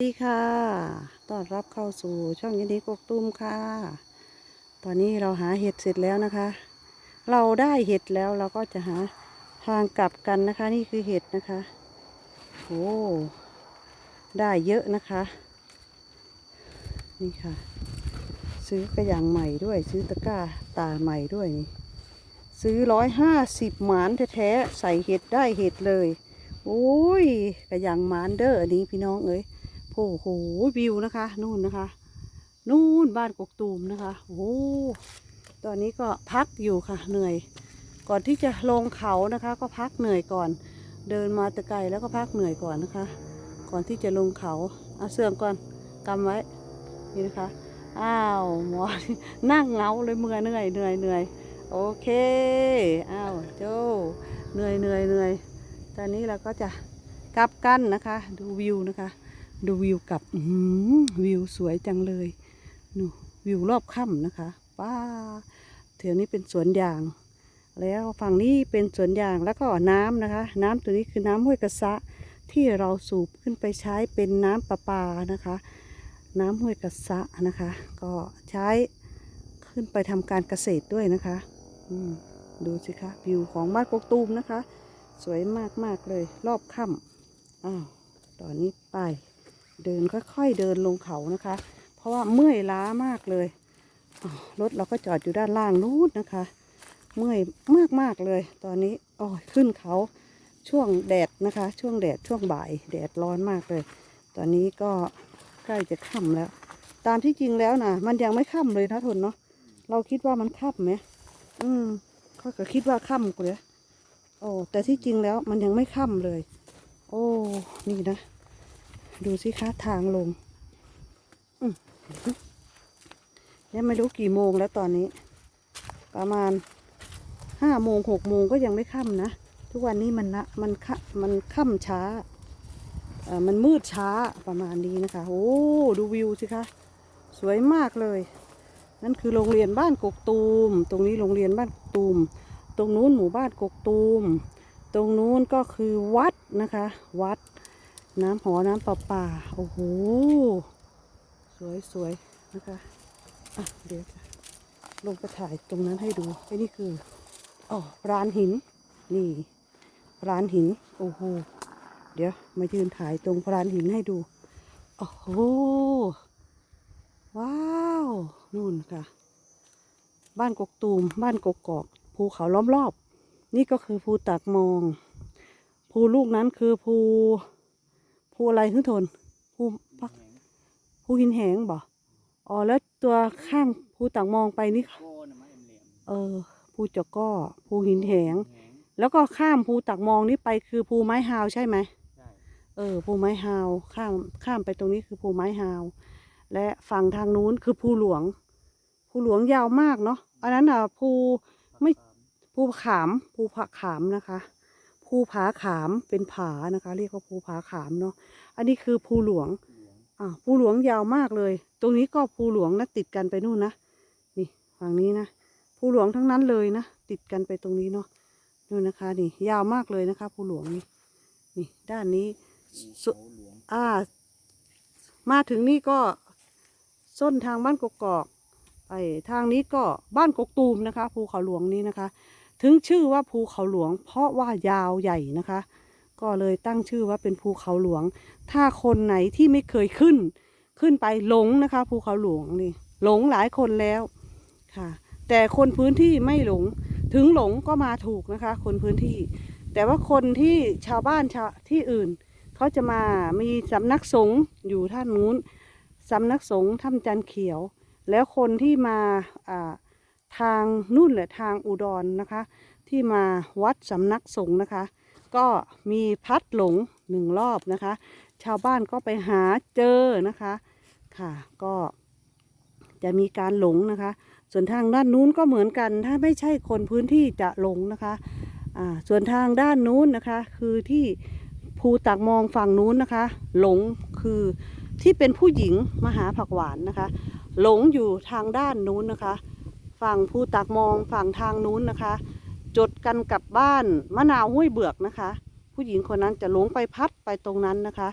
สวัสดีค่ะต้อนรับเข้าสู่ช่องยินดีกกตุ้มค่ะ ตอนนี้เราหาเห็ดเสร็จแล้วนะคะ เราได้เห็ดแล้วเราก็จะหาทางกลับกันนะคะ นี่คือเห็ดนะคะโอ้ได้เยอะนะคะ นี่ค่ะ ซื้อกระยางใหม่ด้วย ซื้อตะกร้าตาใหม่ด้วยนี่ซื้อร้อยห้าสิบหมานแท้ๆใส่เห็ดได้เห็ดเลย โอ้ยกระยางหมานเด้ออันนี้พี่น้องเอ้ย อ้โหวิวนะคะ นู่นนะคะ นู่นบ้านกกตูมนะคะโอ้ตอนนี้ก็พักอยู่ค่ะ เหนื่อย ก่อนที่จะลงเขานะคะ ก็พักเหนื่อยก่อน เดินมาตะไกลแล้วก็พักเหนื่อยก่อนนะคะ ก่อนที่จะลงเขาเอาเสื่อมก่อนกำไว้นี่นะคะ อ้าวหมอนั่งเงาเลยเมื่อเหนื่อยเหนื่อยเหนื่อยโอเคอ้าวโจเหนื่อยเหนื่อยเหนื่อยตอนนี้เราก็จะกลับกันนะคะ ดูวิวนะคะ ดูวิวกับวิวสวยจังเลยนูวิวรอบค่ำนะคะป้าแถวนี้เป็นสวนยาง แล้วฝั่งนี้เป็นสวนยางแล้วก็น้ำนะคะ น้ำตัวนี้คือน้ำห้วยกระซะที่เราสูบขึ้นไปใช้เป็นน้ำประปานะคะ น้ำห้วยกระซะนะคะ ก็ใช้ขึ้นไปทำการเกษตรด้วยนะคะดูสิคะวิวของบ้านกกตูมนะคะ สวยมากๆเลยรอบค่ำอ้าวตอนนี้ไป เดินค่อยๆเดินลงเขานะคะ เพราะว่าเมื่อยล้ามากเลยรถเราก็จอดอยู่ด้านล่างนู้นนะคะ เมื่อยมากๆเลย ตอนนี้โอ้ยขึ้นเขาช่วงแดดนะคะ ช่วงแดดช่วงบ่าย แดดร้อนมากเลย ตอนนี้ก็ใกล้จะค่ำแล้ว ตามที่จริงแล้วนะมันยังไม่ค่ำเลยนะทนเนาะเราคิดว่ามันค่ำไหมอืมเขาก็คิดว่าค่ำกูเลยโอ้แต่ที่จริงแล้วมันยังไม่ค่ำเลย โอ้นี่นะ ดูสิคะทางลงยังไม่รู้กี่โมงแล้วตอนนี้ ประมาณห้าโมงหกโมงก็ยังไม่ค่ำนะ ทุกวันนี้มันนะมันค่ำมันค่ำช้าเอ่อมันมืดช้าประมาณนี้นะคะ โอ้ดูวิวสิคะ สวยมากเลย นั่นคือโรงเรียนบ้านกกตูม ตรงนี้โรงเรียนบ้านกกตูม ตรงนู้นหมู่บ้านกกตูม ตรงนู้นก็คือวัดนะคะ วัด น้ำหอน้ำประปาโอ้โห สวยสวยนะคะ อะ เดี๋ยวจะลงไปถ่ายตรงนั้นให้ดูไอ้นี่คืออ๋อรานหิน นี่รานหิน โอ้โห เดี๋ยว มายืนถ่ายตรงรานหินให้ดู โอ้โห ว้าว นู่นค่ะ บ้านกกตูม บ้านกกกอก ภูเขาล้อมรอบ นี่ก็คือภูตากมอง ภูลูกนั้นคือภู ภูอะไรฮึทนภูปักภูหินแหงบ่อ๋อแล้วตัวข้างภูตากมองไปนี่โก้นะมันเหลี่ยมเออภูจอกก้อภูหินแหงแหง แล้วก็ข้ามภูตากมองนี่ไปคือภูไม้ฮาวใช่ไหมใช่เออภูไม้ฮาวข้ามข้ามไปตรงนี้คือภูไม้ฮาวและฝั่งทางนู้นคือภูหลวงภูหลวงยาวมากเนาะอันนั้นอะภูไม่ภูขามภูผาขามนะคะ ภูผาขามเป็นผานะคะ เรียกว่าภูผาขามเนาะอันนี้คือภูหลวงหลวงอ่าภูหลวงยาวมากเลย ตรงนี้ก็ภูหลวงนะติดกันไปนู่นนะนี่ฝั่งนี้นะภูหลวงทั้งนั้นเลยนะติดกันไปตรงนี้เนาะนู่นนะคะนี่ยาวมากเลยนะคะภูหลวงนี่นี่ด้านนี้สุเขาหลวงอ่ามาถึงนี่ก็ส้นทางบ้านกกอกไอ้ทางนี้ก็บ้านกกตูมนะคะภูเขาหลวงนี้นะคะ ถึงชื่อว่าภูเขาหลวง เพราะว่ายาวใหญ่นะคะ ก็เลยตั้งชื่อว่าเป็นภูเขาหลวง ถ้าคนไหนที่ไม่เคยขึ้น ขึ้นไปหลงนะคะ ภูเขาหลวงนี่หลงหลายคนแล้วค่ะ แต่คนพื้นที่ไม่หลง ถึงหลงก็มาถูกนะคะ คนพื้นที่ แต่ว่าคนที่ชาวบ้านชาวที่อื่นเขาจะมามีสำนักสงฆ์อยู่ท่านนู้นสำนักสงฆ์ถ้ำจันเขียว แล้วคนที่มาอ่า ทางนู่นแหละทางอุดรนะคะ ที่มาวัดสำนักสงฆ์นะคะ ก็มีพัดหลงหนึ่งรอบนะคะ ชาวบ้านก็ไปหาเจอนะคะค่ะ ก็จะมีการหลงนะคะ ส่วนทางด้านนู้นก็เหมือนกัน ถ้าไม่ใช่คนพื้นที่จะหลงนะคะอ่าส่วนทางด้านนู้นนะคะ คือที่ภูตักมองฝั่งนู้นนะคะ หลงคือที่เป็นผู้หญิงมาหาผักหวานนะคะ หลงอยู่ทางด้านนู้นนะคะ ฝั่งภูตักมองฝั่งทางนู้นนะคะ จดกันกับบ้านมะนาวห้วยเบือกนะคะ ผู้หญิงคนนั้นจะหลงไปพัดไปตรงนั้นนะคะ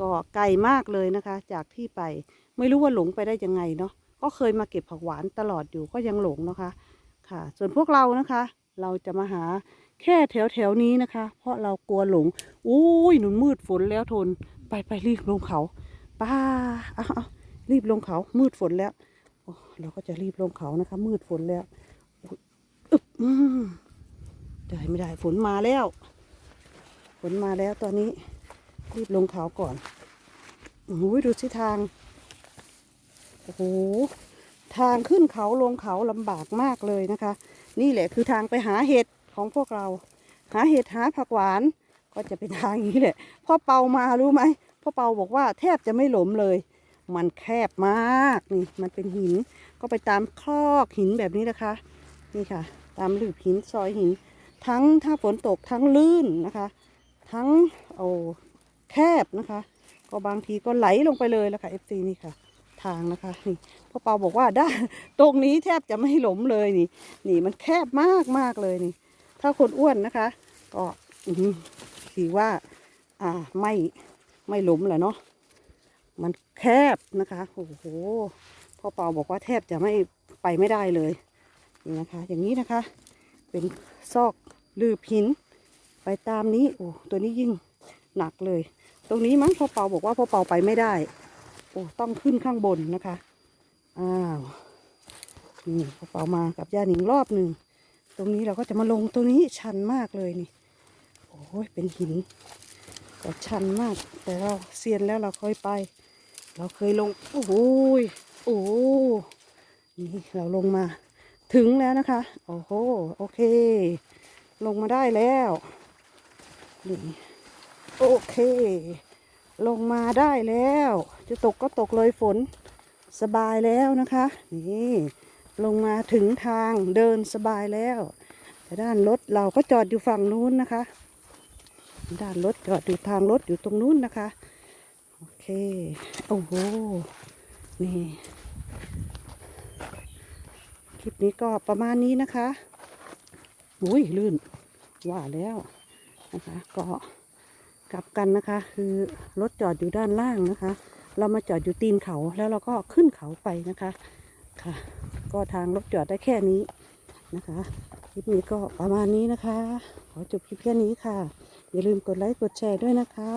ก็ไกลมากเลยนะคะ จากที่ไปไม่รู้ว่าหลงไปได้ยังไงเนาะก็เคยมาเก็บผักหวานตลอดอยู่ก็ยังหลงนะคะค่ะ ส่วนพวกเรานะคะ เราจะมาหาแค่แถวแถวๆนี้นะคะ เพราะเรากลัวหลงอุ้ยหนุนมืดฝนแล้วทน ไปไปรีบลงเขาป้าเอาเอารีบลงเขามืดฝนแล้ว เราก็จะรีบลงเขานะคะ มืดฝนแล้วอุ๊บอืมได้ไม่ได้ฝนมาแล้ว ฝนมาแล้วตอนนี้รีบลงเขาก่อนโอ้ยดูสิทางโอ้โหทางขึ้นเขาลงเขาลำบากมากเลยนะคะ นี่แหละคือทางไปหาเห็ดของพวกเรา หาเห็ดหาผักหวาน ก็จะเป็นทางอย่างนี้แหละพ่อเปามารู้ไหมพ่อเปาบอกว่าแทบจะไม่หลมเลย มันแคบมากนี่มันเป็นหินก็ไปตามคลอกหินแบบนี้นะคะ นี่ค่ะ ตามหลืบหินซอยหิน ทั้งถ้าฝนตกทั้งลื่นนะคะ ทั้งโอ้แคบนะคะ ก็บางทีก็ไหลลงไปเลยแล้วค่ะ FC นี่ค่ะ ทางนะคะนี่พ่อเปาบอกว่าได้ตรงนี้แทบจะไม่หลมเลยนี่ นี่มันแคบมากมากเลยนี่ ถ้าคนอ้วนนะคะ ก็ถือว่า อ่าไม่ไม่หลมแหละเนาะ มันแคบนะคะโอ้โหพ่อเปาบอกว่าแทบจะไม่ไปไม่ได้เลยนี่นะคะ อย่างนี้นะคะ เป็นซอกลืบหิน ไปตามนี้โอ้ตัวนี้ยิ่งหนักเลย ตรงนี้มั้งพ่อเปาบอกว่าพ่อเปาไปไม่ได้ โอ้ต้องขึ้นข้างบนนะคะอ้าวนี่พ่อเปามากับย่าหนิงรอบหนึ่งตรงนี้เราก็จะมาลงตรงนี้ชันมากเลยนี่โอ้ยเป็นหินก็ชันมาก แต่เราเซียนแล้วเราเคยไป เราเคยลง โอ้โหยโอ้นี่เราลงมา ถึงแล้วนะคะ โอ้โห โอเค ลงมาได้แล้วนี่โอเค ลงมาได้แล้ว จะตกก็ตกเลยฝนสบายแล้วนะคะ นี่ ลงมาถึงทางเดินสบายแล้ว แต่ด้านรถเราก็จอดอยู่ฝั่งนู้นนะคะ ด้านรถจอดอยู่ทางรถอยู่ตรงนู้นนะคะ โอ้โห นี่ คลิปนี้ก็ประมาณนี้นะคะ อุ้ย ลื่น ว่าแล้วนะคะ ก็กลับกันนะคะ คือรถจอดอยู่ด้านล่างนะคะ เรามาจอดอยู่ตีนเขาแล้วเราก็ขึ้นเขาไปนะคะค่ะ ก็ทางรถจอดได้แค่นี้นะคะ คลิปนี้ก็ประมาณนี้นะคะ ขอจบคลิปแค่นี้ค่ะ อย่าลืมกดไลค์กดแชร์ด้วยนะคะ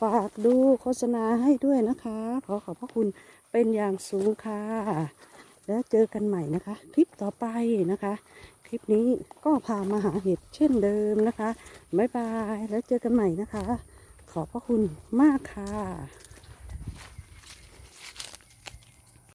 ฝากดูโฆษณาให้ด้วยนะคะ ขอขอบพระคุณเป็นอย่างสูงค่ะ แล้วเจอกันใหม่นะคะ คลิปต่อไปนะคะ คลิปนี้ก็พามาหาเห็ดเช่นเดิมนะคะบ๊ายบายแล้วเจอกันใหม่นะคะ ขอบพระคุณมากค่ะ